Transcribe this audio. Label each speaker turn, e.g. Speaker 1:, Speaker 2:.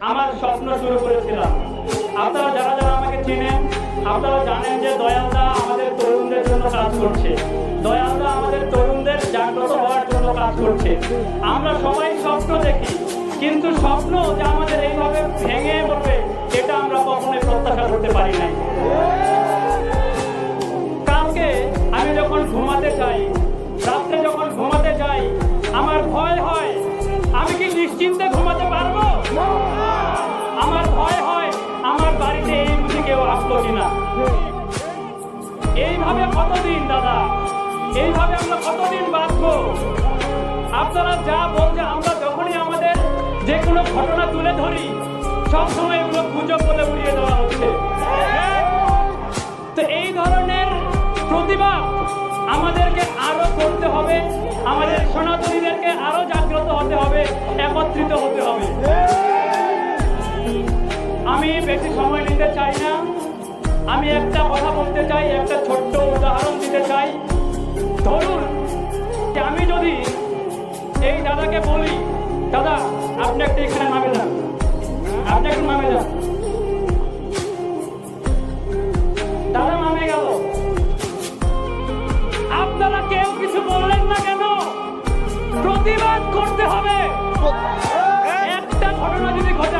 Speaker 1: আমার স্বপ্ন শুরু করেছিলাম। আপনারা যারা যারা আমাকে চিনেন, আপনারা জানেন যে দয়ালদা আমাদের তরুণদের জন্য কাজ করছে। দয়ালদা আমাদের তরুণদের জাগ্রত হওয়ার জন্য কাজ করছে। আমরা সবাই স্বপ্ন দেখি, কিন্তু স্বপ্ন যে আমাদের এইভাবে ভেঙে পড়বে, এটা আমরা কখনোই প্রত্যাশা করতে পারি নাই। কালকে আমি যখন ঘুমাতে চাই রাত্রে যখন ঘুমাতে যাই, আমার ভয় হয়, আমি কি নিশ্চিন্তে কিনা এইভাবে কতদিন, দাদা? এইভাবে আমরা কতদিন বাঁচবো? আপনারা যা বলছে, আমরা যখনই আমাদের যে কোনো ঘটনা তুলে ধরি সবসময় এগুলো গুজব বলে উড়িয়ে দেওয়া হচ্ছে। তো এই ধরনের প্রতিবাদ আমাদেরকে আরও করতে হবে, আমাদের সনাতনীদেরকে আরও জাগ্রত হতে হবে, একত্রিত হতে হবে। আমি বেশি সময় নিতে চাই না। আমি একটা কথা বলতে চাই, একটা ছোট্ট উদাহরণ দিতে চাই। ধরুন, আমি যদি এই দাদাকে বলি, দাদা, আপনি একটা এখানে নামে যান আপনি একটু নামে যান দাদা নামে গেল। আপনারা কেউ কিছু বললেন না কেন? প্রতিবাদ করতে হবে। একটা ঘটনা যদি ঘটে